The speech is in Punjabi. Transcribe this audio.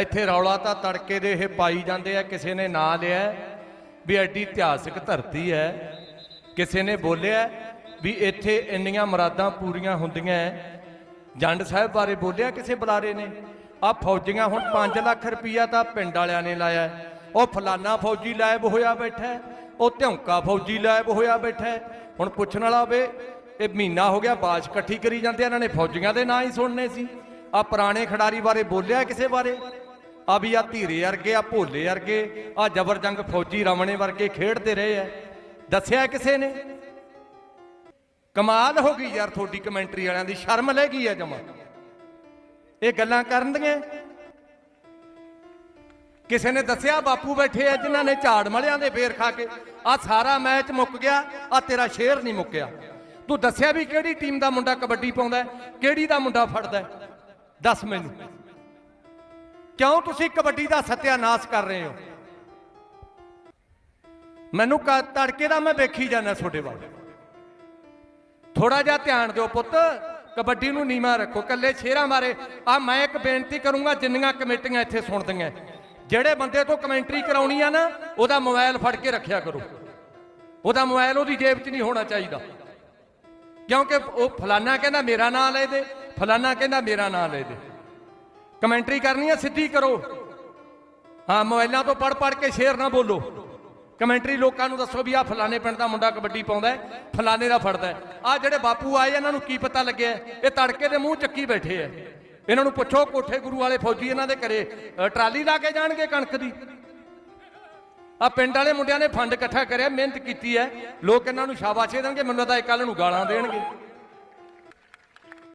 ਇੱਥੇ ਰੌਲਾ ਤਾਂ ਤੜਕੇ ਦੇ ਇਹ ਪਾਈ ਜਾਂਦੇ ਆ, ਕਿਸੇ ਨੇ ਨਾਂ ਲਿਆ, ਵੀ ਐਡੀ ਇਤਿਹਾਸਕ ਧਰਤੀ ਹੈ। ਕਿਸੇ ਨੇ ਬੋਲਿਆ ਵੀ ਇੱਥੇ ਇੰਨੀਆਂ ਮੁਰਾਦਾਂ ਪੂਰੀਆਂ ਹੁੰਦੀਆਂ ਜੰਡ ਸਾਹਿਬ ਬਾਰੇ ਬੋਲਿਆ ਕਿਸੇ ਬੁਲਾਰੇ ਨੇ? ਆ ਫੌਜੀਆਂ ਹੁਣ 5 ਲੱਖ ਰੁਪਈਆ ਤਾਂ ਪਿੰਡ ਵਾਲਿਆਂ ਨੇ ਲਾਇਆ। ਉਹ ਫਲਾਨਾ ਫੌਜੀ ਲਾਇਬ ਹੋਇਆ ਬੈਠਾ ਉਹ ਧੌਂਕਾ ਫੌਜੀ ਲਾਇਬ ਹੋਇਆ ਬੈਠਾ ਹੁਣ ਪੁੱਛਣ ਵਾਲਾ ਵੇ ਇਹ ਮਹੀਨਾ ਹੋ ਗਿਆ ਬਾਜ ਇਕੱਠੀ ਕਰੀ ਜਾਂਦੇ ਇਹਨਾਂ ਨੇ ਫੌਜੀਆਂ ਦੇ ਨਾਂ ਹੀ ਸੁਣਨੇ ਸੀ। ਆ ਪੁਰਾਣੇ ਖਿਡਾਰੀ ਬਾਰੇ ਬੋਲਿਆ ਕਿਸੇ ਬਾਰੇ? ਆ ਵੀ ਆ ਧੀਰੇ ਵਰਗੇ ਆ ਭੋਲੇ ਵਰਗੇ ਆ ਜਬਰ ਜੰਗ ਫੌਜੀ ਰਮਣੇ ਵਰਗੇ ਖੇਡਦੇ ਰਹੇ ਆ ਦੱਸਿਆ ਕਿਸੇ ਨੇ? ਕਮਾਲ ਹੋ ਗਈ ਯਾਰ ਤੁਹਾਡੀ ਕਮੈਂਟਰੀ ਵਾਲਿਆਂ ਦੀ, ਸ਼ਰਮ ਲੈ ਗਈ ਆ ਜਮਾ। ਇਹ ਗੱਲਾਂ ਕਰਨ ਦੀਆਂ ਕਿਸੇ ਨੇ ਦੱਸਿਆ ਬਾਪੂ ਬੈਠੇ ਆ ਜਿਨ੍ਹਾਂ ਨੇ ਝਾੜ ਮਲਿਆਂ ਦੇ ਫੇਰ ਖਾ ਕੇ? ਆ ਸਾਰਾ ਮੈਚ ਮੁੱਕ ਗਿਆ ਆ ਤੇਰਾ ਸ਼ੇਰ ਨਹੀਂ ਮੁੱਕਿਆ। ਤੂੰ ਦੱਸਿਆ ਵੀ ਕਿਹੜੀ ਟੀਮ ਦਾ ਮੁੰਡਾ ਕਬੱਡੀ ਪਾਉਂਦਾ ਕਿਹੜੀ ਦਾ ਮੁੰਡਾ ਫੜਦਾ ਦੱਸ ਮੈਨੂੰ। ਕਿਉਂ ਤੁਸੀਂ ਕਬੱਡੀ ਦਾ ਸਤਿਆਨਾਸ਼ ਕਰ ਰਹੇ ਹੋ? ਮੈਨੂੰ ਕ- ਤੜਕੇ ਦਾ ਮੈਂ ਵੇਖੀ ਜਾਂਦਾ ਤੁਹਾਡੇ ਵੱਲ। ਥੋੜਾ ਜਿਹਾ ਧਿਆਨ ਦਿਓ ਪੁੱਤ, ਕਬੱਡੀ ਨੂੰ ਨੀਵਾ ਰੱਖੋ ਕੱਲੇ ਸ਼ੇਰਾਂ ਮਾਰੇ ਆ ਮੈਂ ਇੱਕ ਬੇਨਤੀ ਕਰੂੰਗਾ, ਜਿੰਨੀਆਂ ਕਮੇਟੀਆਂ ਇੱਥੇ ਸੁਣਦੀਆਂ ਜਿਹੜੇ ਬੰਦੇ ਤੋਂ ਕਮੈਂਟਰੀ ਕਰਾਉਣੀ ਆ ਨਾ, ਉਹਦਾ ਮੋਬਾਈਲ ਫੜ ਕੇ ਰੱਖਿਆ ਕਰੋ। ਉਹਦਾ ਮੋਬਾਈਲ ਉਹਦੀ ਜੇਬ 'ਚ ਨਹੀਂ ਹੋਣਾ ਚਾਹੀਦਾ। ਕਿਉਂਕਿ ਉਹ ਫਲਾਨਾ ਕਹਿੰਦਾ ਮੇਰਾ ਨਾਂ ਲੈ ਦੇ, ਫਲਾਨਾ ਕਹਿੰਦਾ ਮੇਰਾ ਨਾਂ ਲੈ ਦੇ। ਕਮੈਂਟਰੀ ਕਰਨੀ ਆ ਸਿੱਧੀ ਕਰੋ। ਹਾਂ, ਮੋਬਾਈਲਾਂ ਤੋਂ ਪੜ ਪੜ ਕੇ ਸ਼ੇਰ ਨਾ ਬੋਲੋ। ਕਮੈਂਟਰੀ ਲੋਕਾਂ ਨੂੰ ਦੱਸੋ ਵੀ ਆ ਫਲਾਣੇ ਪਿੰਡ ਦਾ ਮੁੰਡਾ ਕਬੱਡੀ ਪਾਉਂਦਾ ਫਲਾਣੇ ਦਾ ਫੜਦਾ ਆ ਜਿਹੜੇ ਬਾਪੂ ਆਏ, ਇਹਨਾਂ ਨੂੰ ਕੀ ਪਤਾ ਲੱਗਿਆ ਇਹ ਤੜਕੇ ਦੇ ਮੂੰਹ ਚੱਕੀ ਬੈਠੇ ਐ ਇਹਨਾਂ ਨੂੰ ਪੁੱਛੋ, ਕੋਠੇ ਗੁਰੂ ਵਾਲੇ ਫੌਜੀ ਇਹਨਾਂ ਦੇ ਘਰੇ ਟਰਾਲੀ ਲਾ ਕੇ ਜਾਣਗੇ ਕਣਕ ਦੀ? ਆ ਪਿੰਡ ਵਾਲੇ ਮੁੰਡਿਆਂ ਨੇ ਫੰਡ ਇਕੱਠਾ ਕਰਿਆ, ਮਿਹਨਤ ਕੀਤੀ ਹੈ। ਲੋਕ ਇਹਨਾਂ ਨੂੰ ਸ਼ਾਬਾਸ਼ੇ ਦੇਣਗੇ, ਮੈਨੂੰ ਤਾਂ ਇਹ ਕੱਲ ਨੂੰ ਗਾਲਾਂ ਦੇਣਗੇ।